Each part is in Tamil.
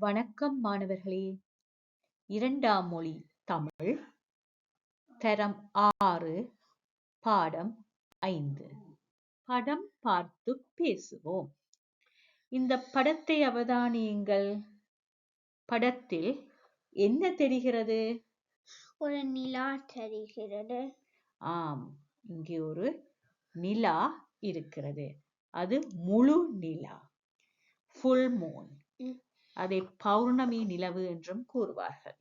வணக்கம் மாணவர்களே. இரண்டாம் மொழி தமிழ். தரம் ஆறு பாடம் ஐந்து. படம் பார்த்து பேசுவோம். இந்த படத்தை அவதானியுங்கள். படத்தில் என்ன தெரிகிறது? ஒரு நிலா தெரிகிறது. ஆம் இங்கே ஒரு நிலா இருக்கிறது. அது முழு நிலா. Full Moon. அதை பௌர்ணமி நிலவு என்றும் கூறுவார்கள்.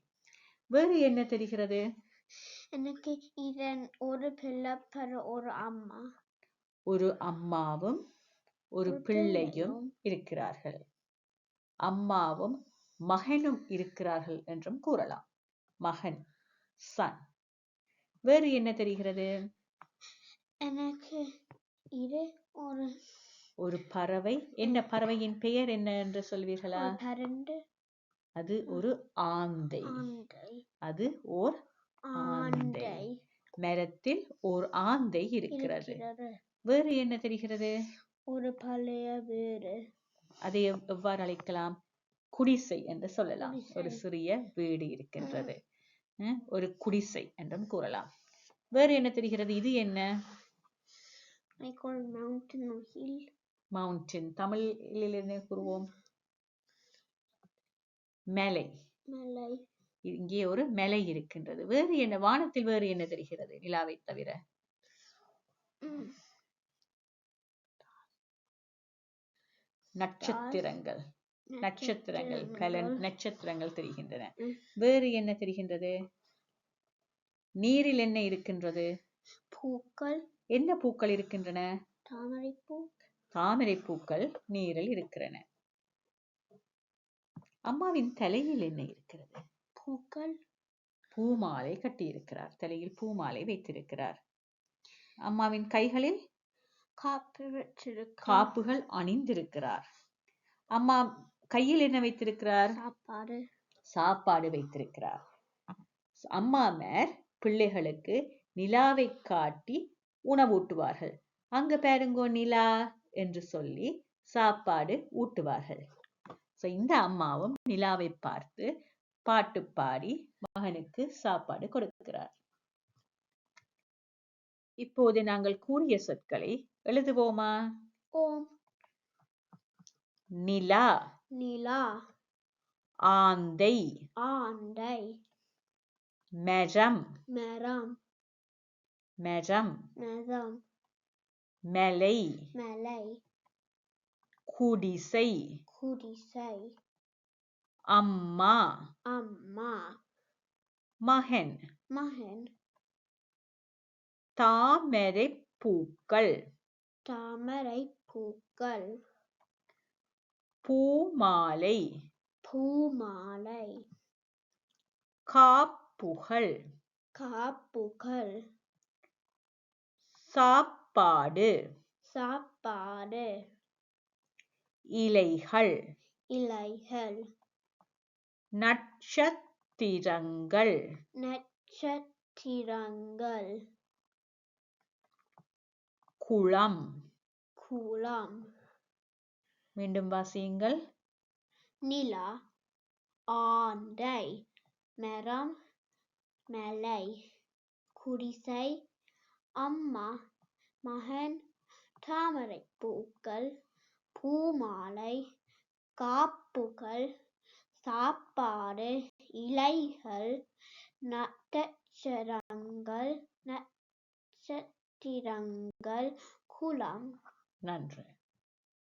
வேறு என்ன தெரிகிறது? எனக்கு இதன் ஒரு பிள்ளப்பர் ஒரு அம்மா. ஒரு அம்மாவும் ஒரு பிள்ளையும். இருக்கிறார்கள். அம்மாவும் மகனும் இருக்கிறார்கள் என்றும் கூறலாம். மகன் சன். வேறு என்ன தெரிகிறது? எனக்கு இது ஒரு ஒரு பறவை. என்ன பறவையின் பெயர் என்ன என்று சொல்வீர்களா? அது ஒரு ஆந்தை. அது ஓர் ஆந்தை. மரத்தில் ஓர் ஆந்தை இருக்கிறது. வேறு என்ன தெரிகிறது? ஒரு பழைய வீடு. அதை எவ்- எவ்வாறு அழைக்கலாம்? குடிசை என்று சொல்லலாம். ஒரு. சிறிய வீடு இருக்கின்றது. ஒரு குடிசை என்றும் கூறலாம். வேறு என்ன தெரிகிறது? இது என்ன? I call mountain or hill. Mountain தமிழில் என்ன கூறுவோம். மலை. மலை. இங்கே ஒரு மலை இருக்கின்றது. வேறு என்ன? வானத்தில் வேறு என்ன தெரிகிறது? நிலாவை தவிர. நட்சத்திரங்கள். நட்சத்திரங்கள். பல நட்சத்திரங்கள். தெரிகின்றன. வேறு என்ன தெரிகின்றது? நீரில் என்ன இருக்கின்றது? பூக்கள். என்ன பூக்கள் இருக்கின்றன? தாமரைப்பூ. தாமரை பூக்கள் நீரில் இருக்கிறன. அம்மாவின் தலையில் என்ன இருக்கிறது? பூக்கள். பூமாலை கட்டியிருக்கிறார். தலையில் பூமாலை வைத்திருக்கிறார். அம்மாவின் கைகளில் காப்புகள் அணிந்திருக்கிறார். அம்மா கையில் என்ன வைத்திருக்கிறார்? சாப்பாடு. சாப்பாடு வைத்திருக்கிறார். அம்மாமார் பிள்ளைகளுக்கு நிலாவை காட்டி உணவூட்டுவார்கள். அங்க பாருங்கோ நிலா. என்று சொல்லி சாப்பாடு ஊட்டுவார்கள். சோ இந்த அம்மாவும் நிலாவை பார்த்து பாட்டு பாடி மகனுக்கு சாப்பாடு கொடுக்கிறார். இப்போது நாங்கள் கூறிய சொற்களை எழுதுவோமா? ஓம். நிலா. நிலா. ஆந்தை. ஆண்டை மரம். மரம். மரம். மரம். மலை மலை குடிசை குடிசை அம்மா அம்மா மகன் மகன் தாமரை பூக்கள் தாமரை பூக்கள் பூமாலை பூமாலை காப்புகள் காப்புகள் சாப்பாடு. சாப்பாடு. இலைகள். இலைகள். நட்சத்திரங்கள். நட்சத்திரங்கள். குளம். குளம். மீண்டும் வாசியுங்கள். நிலா. ஆண்டை மரம். மலை. குடிசை. அம்மா. மகன் தாமரை பூக்கள் பூமாலை காப்புகள் சாப்பாடு இலைகள் நட்சத்திரங்கள் நட்சத்திரங்கள் குளம். நன்று.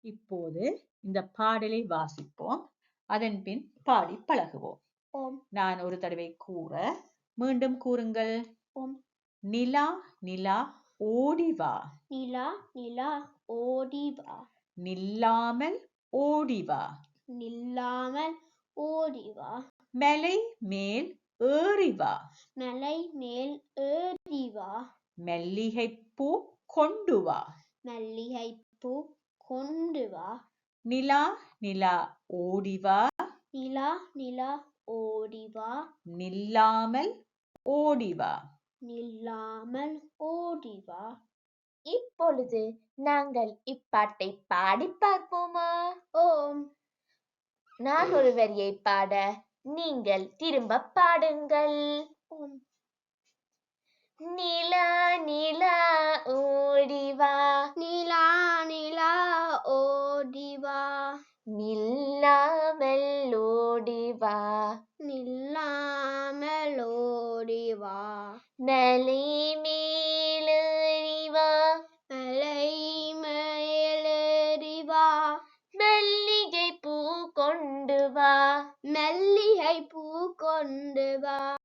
இப்போது இந்த பாடலை வாசிப்போம். அதன் பின் பாடி பழகுவோம். ஓம். நான் ஒரு தடவை கூற மீண்டும் கூறுங்கள். ஓம். நிலா நிலா ஓடி வா. நிலா நிலா ஓடி வா. நில்லாமல் ஓடி வா. நில்லாமல் ஓடி வா. மலை மேல் ஏறி வா. மலை மேல் ஏறி வா. மல்லிகைப்பூ கொண்டு வா. மல்லிகைப்பூ கொண்டு வா. நிலா நிலா ஓடி வா. நிலா நிலா ஓடி வா. நில்லாமல் ஓடி வா. நில்லாமல் ஓடி வா இப்பொழுது நாங்கள் இப்பாட்டை பாடி பார்ப்போமா? ஓம். நான் ஒரு வரியை பாட நீங்கள் திரும்ப பாடுங்கள். நிலா நிலா ஓடிவா. நிலா நிலா ஓடிவா. நில்லாமல் ஓடிவா. மலை மேலேறிவா மலை மேலேறிவா மல்லிகை பூ கொண்டு வா. மல்லிகை பூ கொண்டு வா.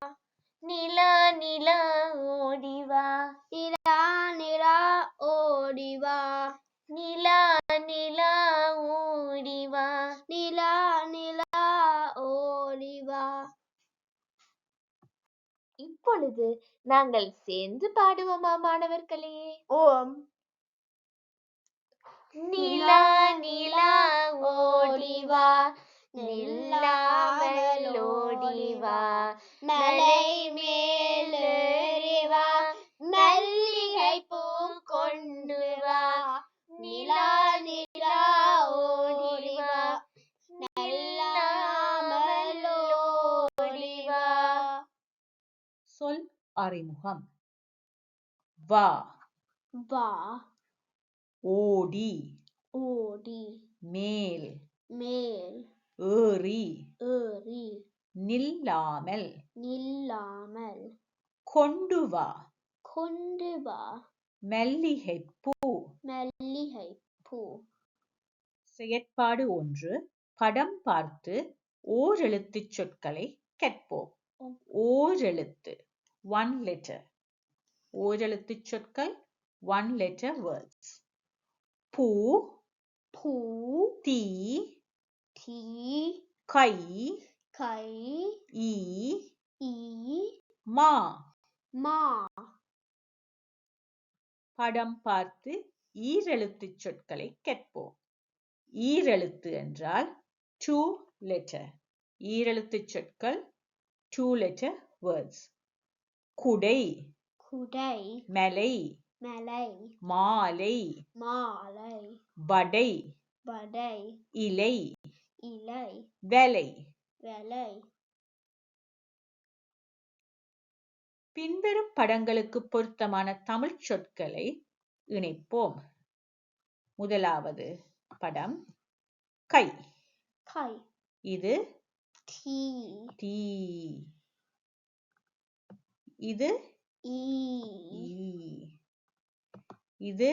நிலா நிலா ஓடிவா. நிலா நிலா ஓடிவா. நிலா நிலா ஓடிவா. நிலா நிலா ஓடிவா. இப்பொழுது நாங்கள் சேர்ந்து பாடுவோமா மாணவர்களே? ஓம். நிலா நிலா ஓடிவா. நில்லாமல் ஓடிவா. மலை மேலேறிவா சொல் அறிமுகம். வா. வா. ஓடி. ஓடி. மேல். மேல். ஏறி. ஏறி. நில்லாமல். நில்லாமல். கொண்டு வா. கொண்டு வா. மல்லிகை பூ செயற்பாடு ஒன்று. படம் பார்த்து ஓரெழுத்துச் சொற்களை கற்போம். ஓரெழுத்து. ஒன் லெட்டர் ஓரெழுத்துச் சொற்கள் ஒன் லெட்டர் வேர்ட்ஸ் பூ பூ தீ தீ கை கை ஈ ஈ மா. மா. படம் பார்த்து ஈரெழுத்துச் சொற்களை கற்போம் ஈரெழுத்து என்றால் டூ லெட்டர் ஈரெழுத்துச் சொற்கள் டூ லெட்டர் வேர்ட்ஸ் குடை குடை மலை மலை மாலை மாலை வடை வடை இலை இலை வெலை. வெலை. பின்வரும் படங்களுக்கு பொருத்தமான தமிழ்ச் சொற்களை இணைப்போம். முதலாவது படம் கை. கை. இது டீ டீ இது இது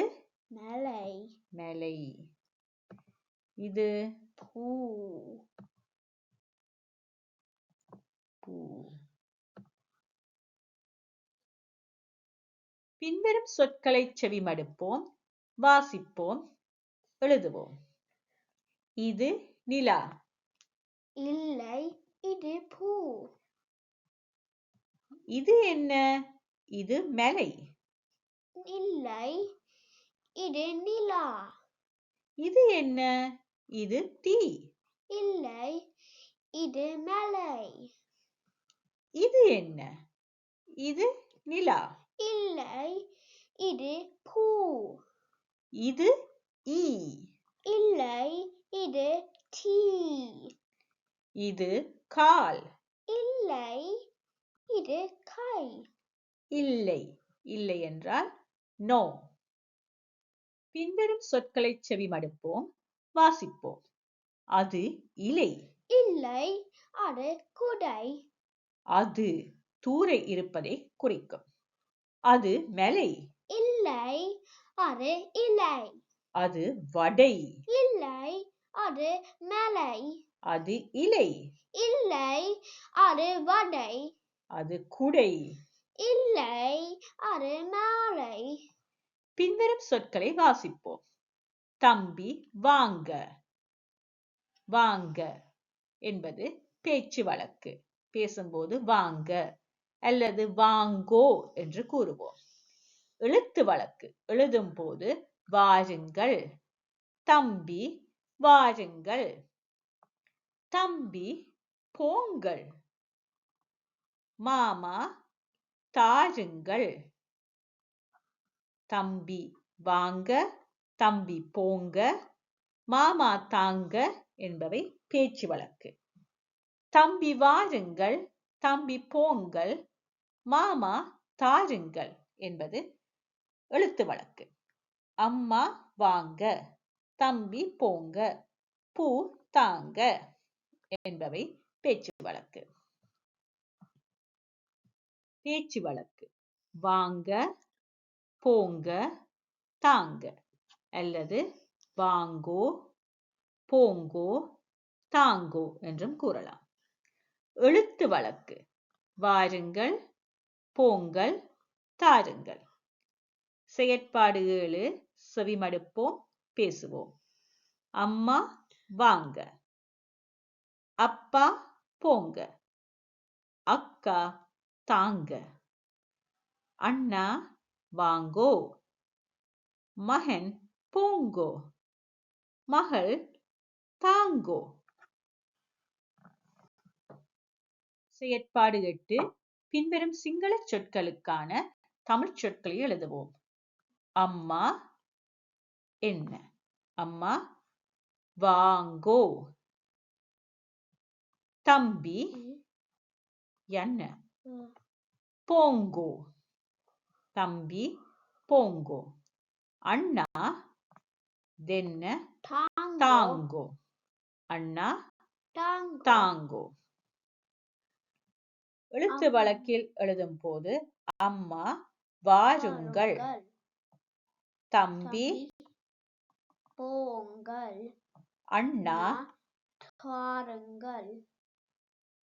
மலை. மலை. இது பூ. பூ. பின்வரும் சொற்களை செவிமடுப்போம் வாசிப்போம் எழுதுவோம். இது நிலா. இல்லை இது பூ. இது என்ன? இது மலை. இல்லை இது நிலா. இது என்ன? இது தீ. இல்லை இது மலை. இது என்ன? இது நிலா. இல்லை இது பூ. இது ஈ. இல்லை இது டீ இது கால். இல்லை இது கை இல்லை இல்லை என்றால் நோ பின்வரும் சொற்களை செவிமடுப்போம் வாசிப்போம். அது இலை. இல்லை அது குடை. அது தூர இருப்பதை குறிக்கும். அது மலை. இல்லை அது இலை. அது வடை. இல்லை அது மலை. அது இலை. இல்லை அது வடை. அது குடை. இல்லை அது மாலை. பின்வரும் சொற்களை வாசிப்போம். தம்பி வாங்க. வாங்க என்பது பேச்சு வழக்கு. பேசும்போது வாங்க அல்லது வாங்கோ என்று கூறுவோம். எழுத்து வழக்கு. எழுதும் போது வாருங்கள். தம்பி வாருங்கள். தம்பி போங்கள். மாமா தாருங்கள். தம்பி வாங்க. தம்பி போங்க. மாமா தாங்க என்பவை பேச்சு வழக்கு. தம்பி வாருங்கள். தம்பி போங்கள். மாமா தாருங்கள் என்பது எழுத்து வழக்கு. அம்மா வாங்க. தம்பி போங்க. பூ தாங்க என்பவை பேச்சு வழக்கு. பேச்சு வழக்கு. வாங்க போங்க தாங்க. அல்லது வாங்கோ போங்கோ தாங்கோ என்றும் கூறலாம். எழுத்து வழக்கு. வாருங்கள் போங்கள் தாருங்கள். செயற்பாடு ஏழு செவிமடுப்போம் பேசுவோம். அம்மா வாங்க. அப்பா போங்க. அக்கா தாங்க. அண்ணா வாங்கோ. மகன் போங்கோ. மகள் தாங்கோ. செயற்பாடு எட்டு பின்வரும் சிங்கள சொற்களுக்கான தமிழ் சொற்களை எழுதுவோம். அம்மா என்ன? அம்மா வாங்கோ. தம்பி என்ன? போங்கோ தம்பி போங்கோ அண்ணா தென்ன. தாங்கோ அண்ணா. தாங்கோ எழுத்து. வழக்கில் எழுதும் போது அம்மா வாருங்கள் வாருங்கள். தம்பி போங்கள் அண்ணா தாருங்கள்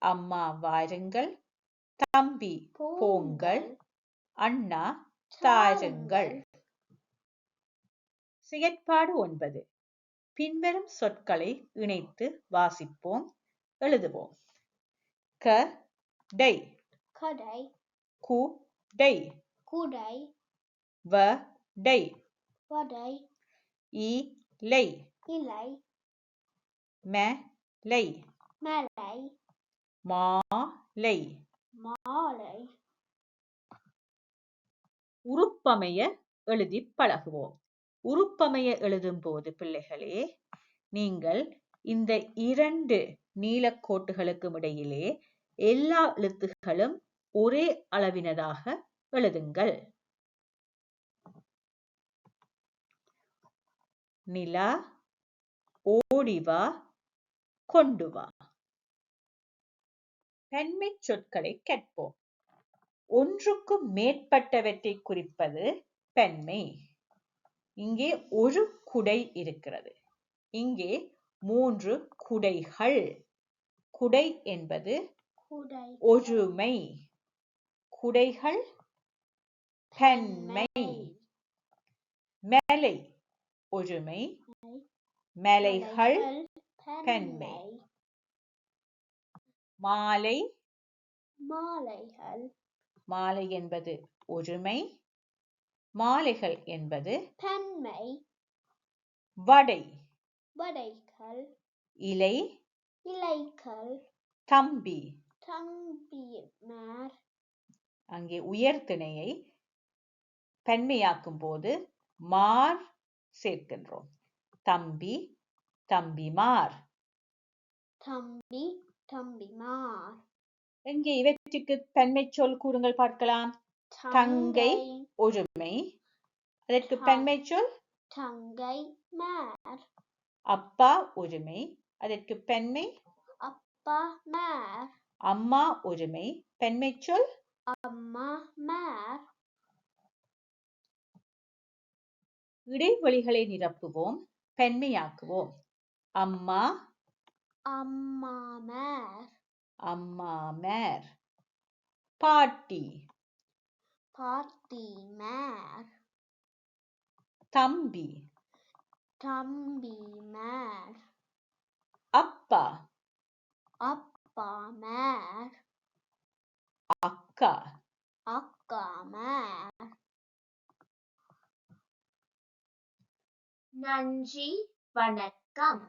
அம்மா வாருங்கள் தம்பி போங்கள் அண்ணா தாருங்கள். செயற்பாடு ஒன்பது. பின்வரும் சொற்களை இணைத்து வாசிப்போம் எழுதுவோம். க டை. கடை. கு டை. குடை. வ டை. வடை. இ லை. இலை. ம லை. மலை. மா லை. மாலை. உருப்பமைய எழுதி பழகுவோம். உருப்பமைய எழுதும் போது பிள்ளைகளே நீங்கள் இந்த இரண்டு நீலக்கோட்டுகளுக்கும் இடையிலே எல்லா எழுத்துகளும் ஒரே அளவினதாக எழுதுங்கள். நிலா ஓடிவா கொண்டு வா தன்மை சொற்களை கற்போம் ஒன்றுக்கும் மேற்பட்டவற்றை குறிப்பது பெண்மை. இங்கே ஒரு குடை இருக்கிறது. இங்கே மூன்று குடைகள். குடை என்பது ஒருமை குடைகள் பெண்மை. மேலை. ஒருமை மேலைகள் பெண்மை. மாலை? மாலைகள். மாலை என்பது ஒருமை. மாலைகள் என்பது பெண்மை. வடை. வடைகள். இலை. இலைகள். தம்பி. தம்பிமார் அங்கே உயர்திணையை பெண்மையாக்கும் போது மார் சேர்க்கின்றோம். தம்பி தம்பிமார். தம்பி தம்பிமார் இங்கே இவற்றுக்கு பெண்மை சொல் கூறுங்கள் பார்க்கலாம். தங்கை. ஒருமை அதற்கு பெண்மை சொல்? தங்கை மார். அப்பா ஒருமை அதற்கு பெண்மை? அப்பா மார். அம்மா ஒருமை பெண்மை சொல்? அம்மா மார். இடைவெளிகளை நிரப்புவோம். பெண்மையாக்குவோம். அம்மா அம்மா மார். அம்மா மேர். பாட்டி. பாட்டி மார். தம்பி. தம்பி மார். அப்பா. அப்பா மார். அக்கா. அக்கா மார். நன்றி வணக்கம்.